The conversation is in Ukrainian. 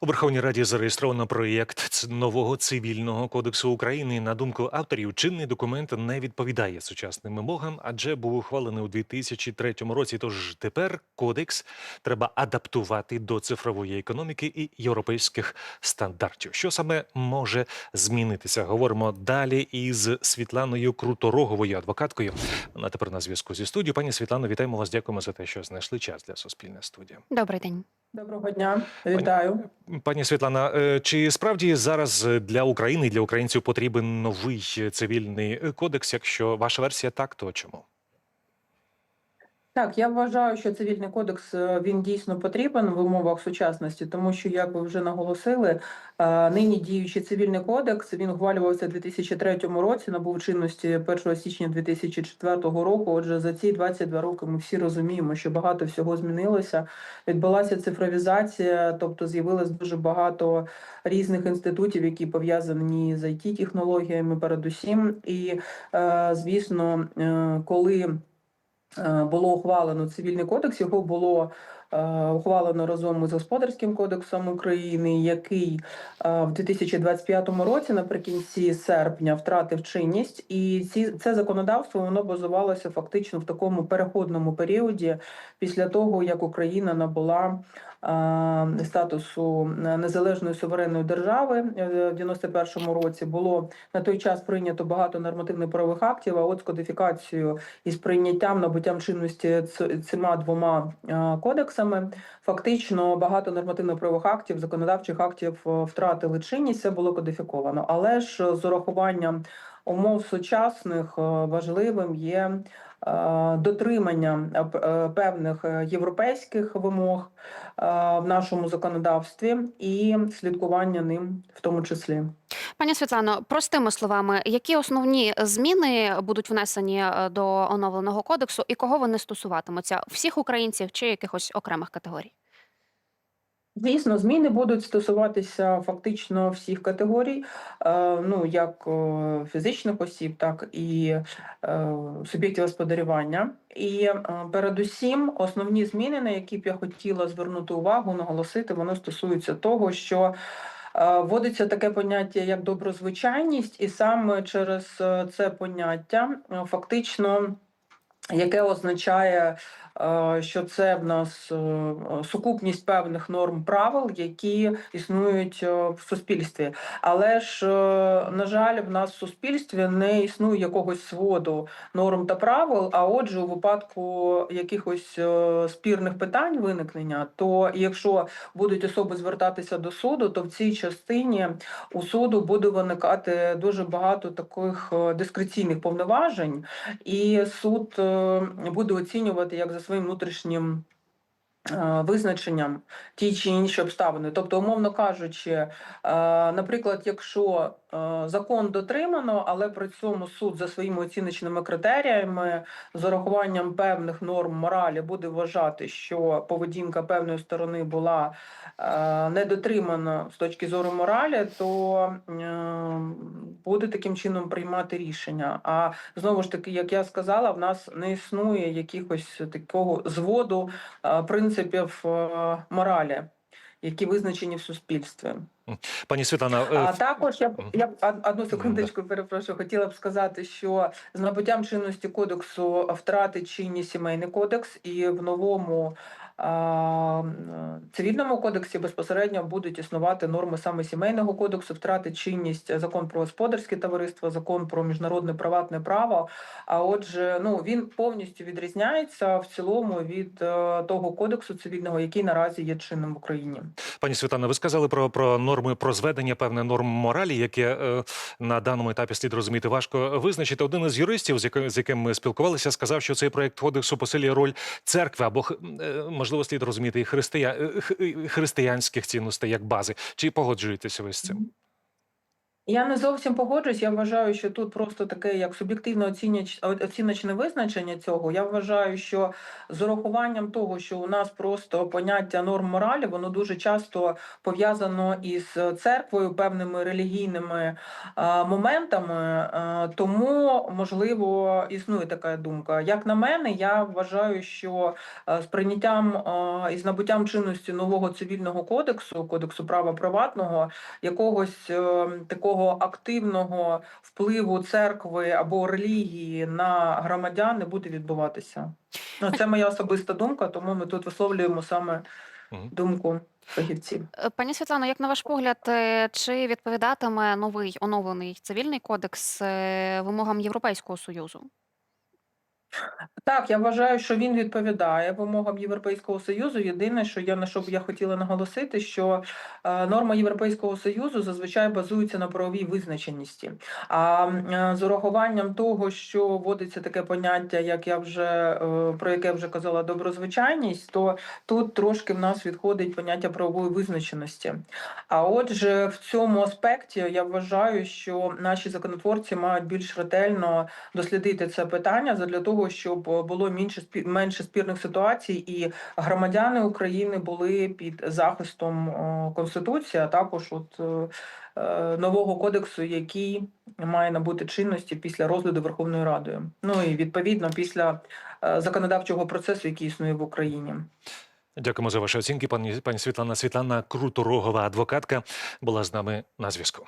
У Верховній Раді зареєстровано проєкт нового цивільного кодексу України. На думку авторів, чинний документ не відповідає сучасним вимогам, адже був ухвалений у 2003 році. Тож тепер кодекс треба адаптувати до цифрової економіки і європейських стандартів. Що саме може змінитися? Говоримо далі із Світланою Крутороговою, адвокаткою. Вона тепер на зв'язку зі студією. Пані Світлано, вітаємо вас. Дякуємо за те, що знайшли час для Суспільне студія. Добрий день. Доброго дня, вітаю. Пані Світлана, е, чи справді зараз для України і для українців потрібен новий цивільний кодекс? Якщо ваша версія так, то чому? Так, я вважаю, що цивільний кодекс е, він дійсно потрібен в умовах сучасності, тому що, як ви вже наголосили, е, нині діючий цивільний кодекс він ухвалювався у 2003 році, набув чинності 1 січня 2004 року. Отже, за ці 22 роки ми всі розуміємо, що багато всього змінилося. Відбулася цифровізація, тобто з'явилось дуже багато різних інститутів, які пов'язані з it технологіями передусім. І е, звісно, коли було ухвалено цивільний кодекс, його було е, ухвалено разом із господарським кодексом України, який е, в 2025 році, наприкінці серпня, втратив чинність, і ці це законодавство воно базувалося фактично в такому переходному періоді після того, як Україна набула е, статусу незалежної суверенної держави Е, в 91 році. Було на той час прийнято багато нормативних правових актів. А от з кодифікацією із прийняттям набуттям чинності цими двома е, кодексами, фактично багато нормативно-правових актів, законодавчих актів е, втратили чинність. Це було кодифіковано. Але ж з урахуванням умов сучасних е, важливим є. е, Дотримання е, е, певних е, європейських вимог е, в нашому законодавстві і слідкування ним в тому числі. Пані Світлано, простими словами, які основні зміни будуть внесені е, до оновленого кодексу і кого вони стосуватимуться? Всіх українців чи якихось окремих категорій? Звісно, зміни будуть стосуватися фактично всіх категорій, е, ну як е, фізичних осіб, так і суб'єктів господарювання. І передусім основні зміни, на які б я хотіла звернути увагу, наголосити, воно стосується того, що вводиться таке поняття як доброзвичайність, і саме через е, це поняття е, фактично. Яке означає, е, що це в нас е, сукупність певних норм правил, які існують е, в суспільстві. Але ж, е, на жаль, в нас в суспільстві не існує якогось своду норм та правил. А отже, у випадку якихось е, спірних питань виникнення, то якщо будуть особи звертатися до суду, то в цій частині у суду буде виникати дуже багато таких е, дискреційних повноважень, і суд е, буде оцінювати як за своїм внутрішнім. е, Визначенням ті чи інші обставини, тобто, умовно кажучи, е, наприклад, якщо е, закон дотримано, але при цьому суд за своїми оціночними критеріями з урахуванням певних норм моралі буде вважати, що поведінка певної сторони була не дотримана з точки зору моралі, то буде таким чином приймати рішення. А знову ж таки, як я сказала, в нас не існує якихось такого зводу принципів моралі, які визначені в суспільстві. Пані Світлана, е, А також я б я одну секундочку перепрошую, хотіла б сказати, що з набуттям чинності кодексу втратить чинність сімейний кодекс, і в новому цивільному кодексі безпосередньо будуть існувати норми саме сімейного кодексу, втратить чинність закон про господарське товариство, закон про міжнародне приватне право. А отже, ну він повністю відрізняється в цілому від е, того кодексу цивільного, який наразі є чинним в Україні. Пані Світлана, ви сказали про, про норми про зведення певне норм моралі, яке е, на даному етапі слід розуміти важко визначити. Один із юристів, з яким, з яким ми спілкувалися, сказав, що цей проект кодексу посилює роль церкви або е, можливо слід розуміти е, і християнських цінностей як бази. Чи погоджуєтеся ви з цим? Я не зовсім погоджуюсь. Я вважаю, що тут просто таке як суб'єктивне оцінюч- оціночне визначення цього. Я вважаю, що з урахуванням того, що у нас просто поняття норм моралі, воно дуже часто пов'язано із церквою, певними релігійними моментами. Тому, можливо, існує така думка. Як на мене, я вважаю, що з прийняттям і з набуттям чинності нового цивільного кодексу, кодексу права приватного, якогось е, такого активного впливу церкви або релігії на громадян не буде відбуватися. Ну, це моя особиста думка, тому ми тут висловлюємо саме думку фахівців. Е, Пані Світлано, як на ваш погляд, е, чи відповідатиме новий оновлений цивільний кодекс е, вимогам Європейського союзу? Так, я вважаю, що він відповідає вимогам Європейського союзу. Єдине, що я на що б я хотіла наголосити, що е, норма Європейського союзу зазвичай базується на правовій визначеності. А е, з урахуванням того, що вводиться таке поняття, як я вже е, про яке вже казала, доброзвичайність, то тут трошки в нас відходить поняття правової визначеності. А отже, в цьому аспекті я вважаю, що наші законотворці мають більш ретельно дослідити це питання для того, щоб е, було менше менше спірних ситуацій, і громадяни України були під захистом е, конституції, а також от е, нового кодексу, який має набути чинності після розгляду Верховною Радою. Ну і відповідно після законодавчого процесу, який існує в Україні. Дякуємо за ваші оцінки. Пані пані Світлана Світлана Круторогова, адвокатка, була з нами на зв'язку.